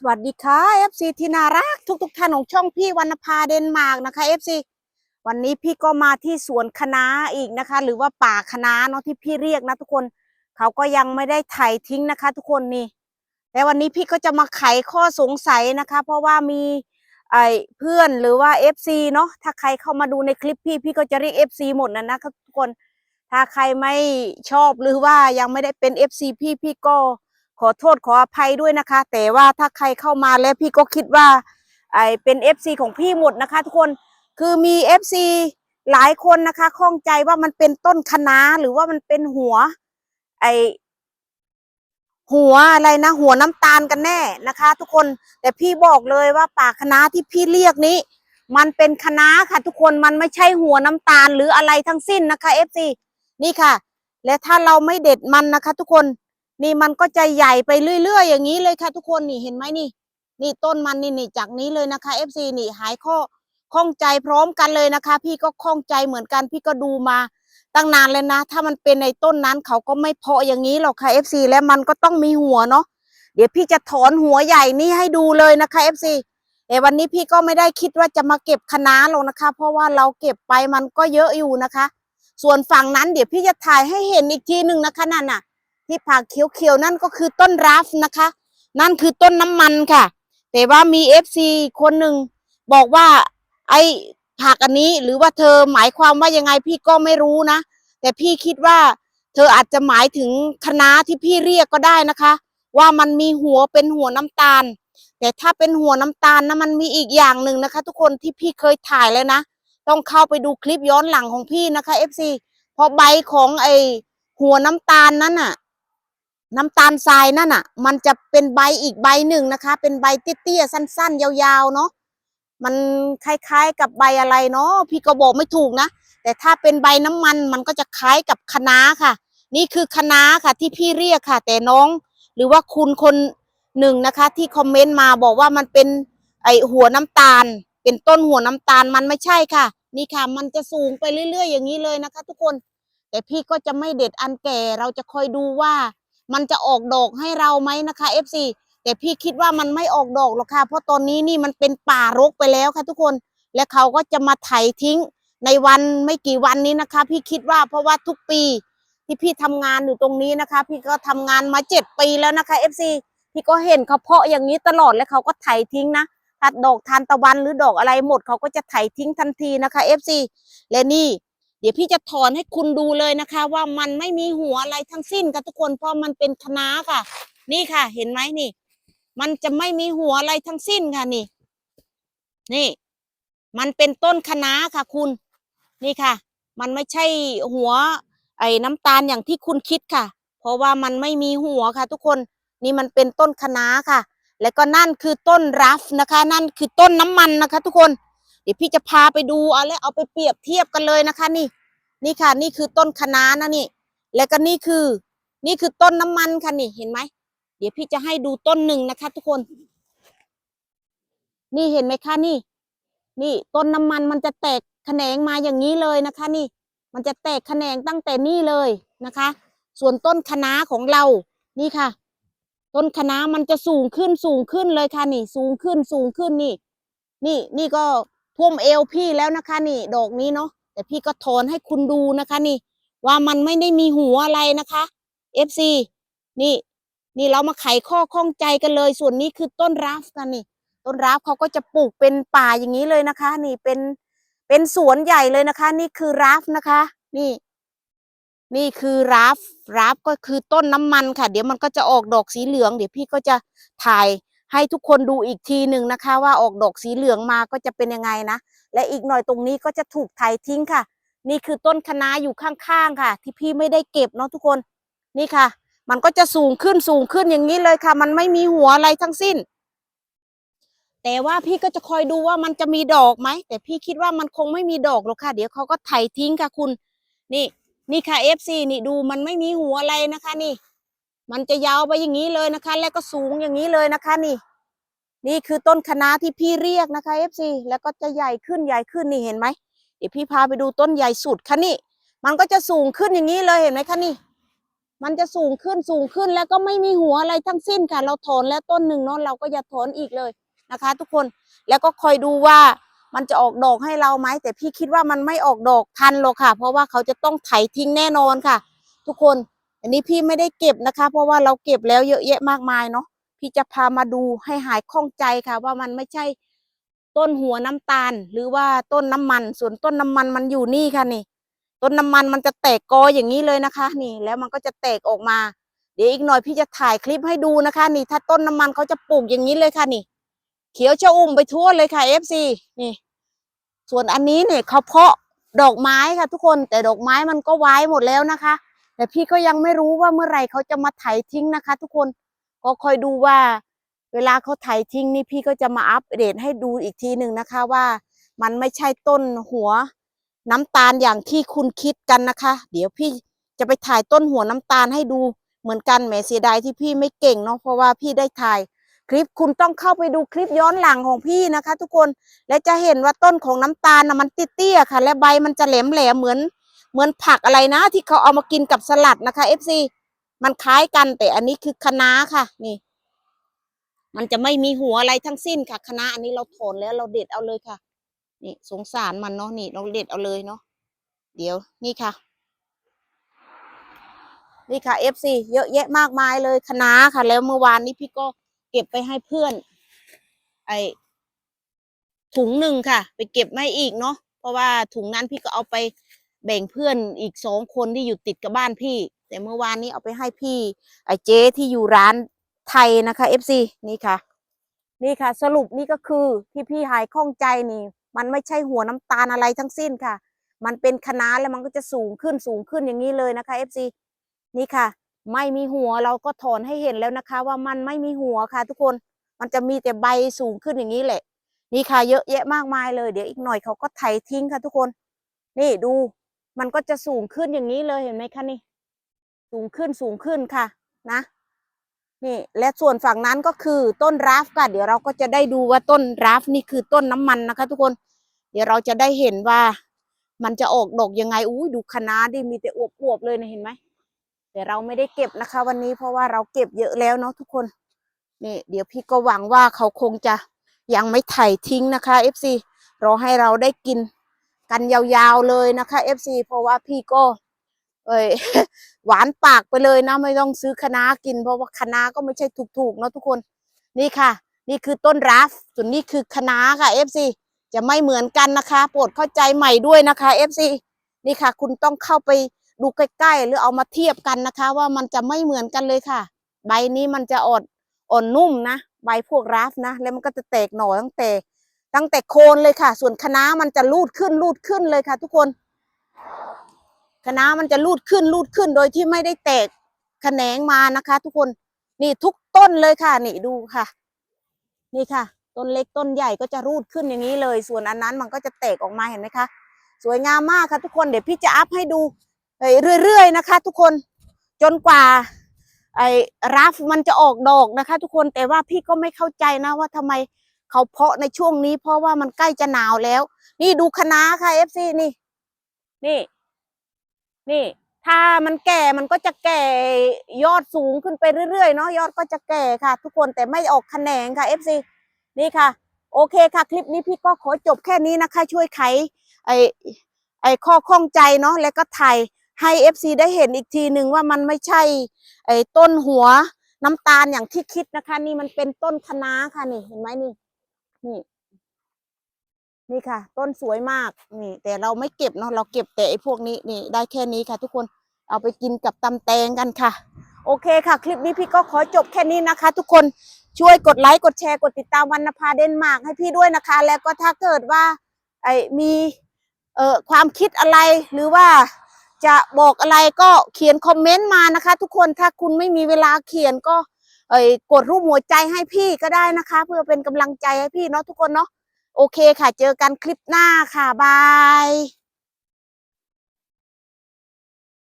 สวัสดีค่ะ FC ที่น่ารักทุกๆทท่านของช่องพี่วรรณภาเดนมาร์กนะคะ FC วันนี้พี่ก็มาที่สวนคณะอีกนะคะ หรือว่าป่าคณะน้าเนาะที่พี่เรียกนะทุกคนเขาก็ยังไม่ได้ไถทิ้งนะคะ ทุกคนนี่แต่วันนี้พี่ก็จะมาไขข้อสงสัยนะคะ เพราะว่ามีไอ้เพื่อนหรือว่า FC เนาะถ้าใครเข้ามาดูในคลิปพี่พี่ก็จะเรียก FC หมดนะนะคะทุกคนถ้าใครไม่ชอบหรือว่ายังไม่ได้เป็น FC พี่พี่ก็ ขอโทษขออภัยด้วยนะคะ แต่ว่าถ้าใครเข้ามาแล้วพี่ก็คิดว่าไอเป็น FC ของพี่หมดนะคะ ทุกคนคือมี FC หลายคนนะคะข้องใจว่ามันเป็นต้นคะนาหรือว่ามันเป็นหัว ไอหัวอะไรนะ หัวน้ำตาลกันแน่นะคะ ทุกคนแต่พี่บอกเลยว่าป่าคณะที่พี่เรียกนี้ มันเป็นคณะค่ะ ทุกคนมันไม่ใช่หัวน้ำตาลหรืออะไรทั้งสิ้นนะคะ FC นี่ค่ะ และถ้าเราไม่เด็ดมันนะคะ ทุกคน นี่มันก็จะใหญ่ไปเรื่อยๆ อย่างนี้เลยค่ะทุกคนนี่เห็นไหมนี่ นี่ต้นมันนี่นี่จากนี้เลยนะคะ FC นี่หายข้อข้องใจพร้อมกันเลยนะคะ พี่ก็ข้องใจเหมือนกัน พี่ก็ดูมาตั้งนานเลยนะ ถ้ามันเป็นในต้นนั้นเขาก็ไม่เพาะอย่างนี้หรอกค่ะ FC และมันก็ต้องมีหัวเนาะเดี๋ยวพี่จะถอนหัวใหญ่นี่ให้ดูเลยนะคะ FC แต่วันนี้พี่ก็ไม่ได้คิดว่าจะมาเก็บคะน้าหรอกนะคะ เพราะว่าเราเก็บไปมันก็เยอะอยู่นะคะ ส่วนฝั่งนั้นเดี๋ยวพี่จะถ่ายให้เห็นอีกทีหนึ่งนะคะนั่นน่ะ ที่ผักเขียวๆนั่นก็คือต้นราฟนะคะ นั่นคือต้นน้ำมันค่ะ แต่ว่ามีเอฟซีคนหนึ่งบอกว่าไอ้ผักอันนี้หรือว่าเธอหมายความว่ายังไงพี่ก็ไม่รู้นะ แต่พี่คิดว่าเธออาจจะหมายถึงคณะที่พี่เรียกก็ได้นะคะ ว่ามันมีหัวเป็นหัวน้ำตาล แต่ถ้าเป็นหัวน้ำตาลนะมันมีอีกอย่างหนึ่งนะคะ ทุกคนที่พี่เคยถ่ายแล้วนะ ต้องเข้าไปดูคลิปย้อนหลังของพี่นะคะ FC เพราะใบของไอหัวน้ำตาลนั้นน่ะ น้ำตาลทรายนั่นน่ะ มันจะเป็นใบอีกใบหนึ่งนะคะ เป็นใบเตี้ยๆสั้น ๆ ยาวๆเนาะมันคล้ายๆกับใบอะไรเนาะพี่ก็บอกไม่ถูกนะแต่ถ้าเป็นใบน้ำมันมันก็จะคล้ายกับคะน้าค่ะ นี่คือคะน้าค่ะ ที่พี่เรียกค่ะ แต่น้อง หรือว่าคุณคนหนึ่งนะคะ ที่คอมเมนต์มาบอกว่ามันเป็นไอหัวน้ำตาล เป็นต้นหัวน้ำตาลมันไม่ใช่ค่ะ นี่ค่ะ มันจะสูงไปเรื่อยๆ อย่างนี้เลยนะคะ ทุกคน แต่พี่ก็จะไม่เด็ดอันแก่เราจะคอยดูว่า มันจะออกดอกให้เราไหมนะคะ FC แต่พี่คิดว่ามันไม่ออกดอกหรอกค่ะ เพราะตอนนี้นี่มันเป็นป่ารกไปแล้วค่ะทุกคน และเขาก็จะมาไถทิ้งในวันไม่กี่วันนี้นะคะ พี่คิดว่าเพราะว่าทุกปีที่พี่ทำงานอยู่ตรงนี้นะคะ พี่ก็ทำงานมาเจ็ดปีแล้วนะคะ FC พี่ก็เห็นเขาเพาะอย่างนี้ตลอดแล้วเขาก็ไถทิ้งนะถ้าดอกทานตะวันหรือดอกอะไรหมดเขาก็จะไถทิ้งทันทีนะคะ FC และนี่ เดี๋ยวพี่จะถอนให้คุณดูเลยนะคะ ว่ามันไม่มีหัวอะไรทั้งสิ้นค่ะทุกคนเพราะมันเป็นคณะค่ะ นี่ค่ะ เห็นไหมนี่ มันจะไม่มีหัวอะไรทั้งสิ้นค่ะนี่ นี่ มันเป็นต้นคณะค่ะ คุณ นี่ค่ะ มันไม่ใช่หัว ไอ้น้ำตาลอย่างที่คุณคิดค่ะ เพราะว่ามันไม่มีหัวค่ะ ทุกคนนี่มันเป็นต้นคณะค่ะ แล้วก็นั่นคือต้นรัฟนะคะ นั่นคือต้นน้ำมันนะคะ ทุกคน ดี๋ยวพี่จะพาไปดูเอาแล้วเอาไปเปรียบเทียบกันเลยนะคะ นี่ นี่ค่ะ นี่คือต้นคะน้านะนี่ แล้วก็นี่คือ นี่คือต้นน้ำมันค่ะนี่เห็นไหมเดี๋ยวพี่จะให้ดูต้นหนึ่งนะคะ ทุกคน นี่เห็นไหมคะนี่ นี่ต้นน้ำมันมันจะแตกแขนงมาอย่างนี้เลยนะคะ นี่ มันจะแตกแขนงตั้งแต่นี่เลยนะคะ ส่วนต้นคะน้าของเรา นี่ค่ะ ต้นคะน้ามันจะสูงขึ้นสูงขึ้นเลยค่ะนี่ สูงขึ้นสูงขึ้นนี่ นี่นี่ก็ ท่วมเอวพี่แล้วนะคะ นี่ดอกนี้เนาะแต่พี่ก็ถอนให้คุณดูนะคะ นี่ ว่ามันไม่ได้มีหัวอะไรนะคะ FC นี่ นี่เรามาไขข้อข้องใจกันเลย ส่วนนี้คือต้นราฟกันนี่ ต้นราฟเขาก็จะปลูกเป็นป่าอย่างนี้เลยนะคะ นี่เป็นเป็นสวนใหญ่เลยนะคะ นี่คือราฟนะคะ นี่ นี่คือราฟราฟก็คือต้นน้ำมันค่ะ เดี๋ยวมันก็จะออกดอกสีเหลือง เดี๋ยวพี่ก็จะถ่าย ให้ทุกคนดูอีกทีหนึ่งนะคะ ว่าออกดอกสีเหลืองมาก็จะเป็นยังไงนะ และอีกหน่อยตรงนี้ก็จะถูกไถทิ้งค่ะ นี่คือต้นคะน้าอยู่ข้างๆค่ะ ที่พี่ไม่ได้เก็บเนาะทุกคนนี่ค่ะ มันก็จะสูงขึ้นสูงขึ้นอย่างนี้เลยค่ะ มันไม่มีหัวอะไรทั้งสิ้น แต่ว่าพี่ก็จะคอยดูว่ามันจะมีดอกไหมแต่พี่คิดว่ามันคงไม่มีดอกหรอกค่ะ เดี๋ยวเขาก็ไถทิ้งค่ะคุณ นี่ นี่ค่ะ FC นี่ดูมันไม่มีหัวอะไรนะคะ นี่ มันจะยาวไปอย่างนี้เลยนะคะ แล้วก็สูงอย่างนี้เลยนะคะนี่ นี่คือต้นคะน้าที่พี่เรียกนะคะ FC แล้วก็จะใหญ่ขึ้นใหญ่ขึ้นนี่เห็นไหมเดี๋ยวพี่พาไปดูต้นใหญ่สุดค่ะนี่ มันก็จะสูงขึ้นอย่างนี้เลยเห็นไหมคะนี่ มันจะสูงขึ้นสูงขึ้นแล้วก็ไม่มีหัวอะไรทั้งสิ้นค่ะ เราถอนแล้วต้นหนึ่งเนาะเราก็อย่าถอนอีกเลยนะคะ ทุกคนแล้วก็คอยดูว่ามันจะออกดอกให้เราไหมแต่พี่คิดว่ามันไม่ออกดอกทันหรอกค่ะ เพราะว่าเขาจะต้องไถทิ้งแน่นอนค่ะ ทุกคน อันนี้พี่ไม่ได้เก็บนะคะ เพราะว่าเราเก็บแล้วเยอะแยะมากมายเนาะพี่จะพามาดูให้หายข้องใจค่ะ ว่ามันไม่ใช่ต้นหัวน้ำตาล หรือว่าต้นน้ำมัน ส่วนต้นน้ำมันมันอยู่นี่ค่ะนี่ ต้นน้ำมันมันจะแตกกออย่างนี้เลยนะคะ นี่ แล้วมันก็จะแตกออกมา เดี๋ยวอีกหน่อยพี่จะถ่ายคลิปให้ดูนะคะ นี่ ถ้าต้นน้ำมันเขาจะปลูกอย่างนี้เลยค่ะนี่ เขียวชอุ่มไปทั่วเลยค่ะ FC นี่ ส่วนอันนี้เนี่ยเขาเพาะดอกไม้ค่ะ ทุกคนแต่ดอกไม้มันก็ไว้หมดแล้วนะคะ แต่พี่ก็ยังไม่รู้ว่าเมื่อไหร่เขาจะมาไถทิ้งนะคะ ทุกคนก็คอยดูว่า เวลาเขาไถทิ้งนี่พี่ก็จะมาอัปเดตให้ดูอีกทีหนึ่งนะคะว่า มันไม่ใช่ต้นหัวน้ำตาลอย่างที่คุณคิดกันนะคะ เดี๋ยวพี่จะไปถ่ายต้นหัวน้ำตาลให้ดูเหมือนกันแหมเสียดายที่พี่ไม่เก่งเนาะเพราะว่าพี่ได้ถ่ายคลิปคุณต้องเข้าไปดูคลิปย้อนหลังของพี่นะคะ ทุกคนและจะเห็นว่าต้นของน้ำตาลนะมันเตี้ยๆค่ะ และใบมันจะแหลมๆเหมือน เหมือนผักอะไรนะที่เขาเอามากินกับสลัดนะคะ FC มันคล้ายกันแต่อันนี้คือคะน้าค่ะ นี่ มันจะไม่มีหัวอะไรทั้งสิ้นค่ะคะน้าอันนี้เราถอนแล้วเราเด็ดเอาเลยค่ะ นี่สงสารมันเนาะนี่เราเด็ดเอาเลยเนาะเดี๋ยวนี่ค่ะ นี่ค่ะ FC เยอะแยะมากมายเลยคะน้าค่ะ แล้วเมื่อวานนี้พี่ก็เก็บไปให้เพื่อน ไอถุงหนึ่งค่ะ ไปเก็บไม่อีกเนาะเพราะว่าถุงนั้นพี่ก็เอาไป แบ่งเพื่อนอีกสองคนที่อยู่ติดกับบ้านพี่ แต่เมื่อวานนี้เอาไปให้พี่ไอเจ๊ที่อยู่ร้านไทยนะคะ FC นี่ค่ะ นี่ค่ะ สรุปนี่ก็คือที่พี่หายข้องใจนี่ มันไม่ใช่หัวน้ำตาลอะไรทั้งสิ้นค่ะ มันเป็นคณะแล้วมันก็จะสูงขึ้นสูงขึ้นอย่างนี้เลยนะคะ FC นี่ค่ะ ไม่มีหัวเราก็ถอนให้เห็นแล้วนะคะ ว่ามันไม่มีหัวค่ะ ทุกคนมันจะมีแต่ใบสูงขึ้นอย่างนี้แหละนี่ค่ะเยอะแยะมากมายเลย เดี๋ยวอีกหน่อยเขาก็ไถทิ้งค่ะทุกคน นี่ดู มันก็จะสูงขึ้นอย่างนี้เลยเห็นไหมคะนี่สูงขึ้นสูงขึ้นค่ะนะนี่และส่วนฝั่งนั้นก็คือต้นราฟค่ะ เดี๋ยวเราก็จะได้ดูว่าต้นราฟนี่คือต้นน้ำมันนะคะ ทุกคน เดี๋ยวเราจะได้เห็นว่ามันจะออกดอกยังไงอุ้ยดูคะน้าดิมีแต่อวบๆเลยนะเห็นไหมแต่เราไม่ได้เก็บนะคะ วันนี้เพราะว่าเราเก็บเยอะแล้วเนาะทุกคนนี่เดี๋ยวพี่ก็หวังว่าเขาคงจะยังไม่ไถทิ้งนะคะ FC รอให้เราได้กิน กันยาวๆเลยนะคะ FC เพราะว่าพี่ก็ เอ้ยหวานปากไปเลยนะ ไม่ต้องซื้อคะน้ากิน เพราะว่าคะน้าก็ไม่ใช่ถูกๆเนาะทุกคนนี่ค่ะ นี่คือต้นราฟส่วนนี้คือคะน้าค่ะ FC จะไม่เหมือนกันนะคะโปรดเข้าใจใหม่ด้วยนะคะ FC นี่ค่ะ คุณต้องเข้าไปดูใกล้ๆ หรือเอามาเทียบกันนะคะ ว่ามันจะไม่เหมือนกันเลยค่ะ ใบนี้มันจะอ่อนอ่อนนุ่มนะ ใบพวกราฟนะ แล้วมันก็จะแตกหน่อตั้งแต่ ตั้งแต่โคนเลยค่ะ ส่วนคณะมันจะลูดขึ้นลูดขึ้นเลยค่ะ ทุกคนคณะมันจะลูดขึ้นลูดขึ้นโดยที่ไม่ได้แตกแขนงมานะคะ ทุกคนนี่ทุกต้นเลยค่ะ นี่ดูค่ะ นี่ค่ะ ต้นเล็กต้นใหญ่ก็จะรูดขึ้นอย่างนี้เลย ส่วนอันนั้นมันก็จะแตกออกมาเห็นไหมคะ สวยงามมากค่ะ ทุกคนเดี๋ยวพี่จะอัพให้ดูเรื่อยๆนะคะ ทุกคนจนกว่าไอ้ราฟมันจะออกดอกนะคะ ทุกคนแต่ว่าพี่ก็ไม่เข้าใจนะว่าทำไม เขาเพาะในช่วงนี้ เพราะว่ามันใกล้จะหนาวแล้ว นี่ดูคะน้าค่ะเอฟซีนี่ นี่ นี่ ถ้ามันแก่มันก็จะแก่ยอดสูงขึ้นไปเรื่อยๆเนาะยอดก็จะแก่ค่ะ ทุกคนแต่ไม่ออกแขนงค่ะ FC นี่ค่ะ โอเคค่ะ คลิปนี้พี่ก็ขอจบแค่นี้นะคะ ช่วยไขไอไอข้อข้องใจเนาะแล้วก็ถ่ายให้ FC ได้เห็นอีกทีหนึ่งว่ามันไม่ใช่ไอต้นหัวน้ำตาลอย่างที่คิดนะคะ นี่มันเป็นต้นคะน้าค่ะนี่เห็นไหมนี่ นี่ นี่ค่ะ ต้นสวยมากนี่ แต่เราไม่เก็บเนาะเราเก็บแต่ไอ้พวกนี้นี่ได้แค่นี้ค่ะ ทุกคนเอาไปกินกับตำแตงกันค่ะ โอเคค่ะ คลิปนี้พี่ก็ขอจบแค่นี้นะคะ ทุกคนช่วยกดไลค์กดแชร์กดติดตามวรรณภาเดนมาร์กให้พี่ด้วยนะคะ แล้วก็ถ้าเกิดว่าไอ้มีเอ่อความคิดอะไรหรือว่าจะบอกอะไรก็เขียนคอมเมนต์มานะคะ ทุกคนถ้าคุณไม่มีเวลาเขียนก็ เอ่ยกดรูปหัวใจให้พี่ก็ได้นะคะ เพื่อเป็นกำลังใจให้พี่เนาะทุกคนเนาะโอเคค่ะ เจอกันคลิปหน้าค่ะบาย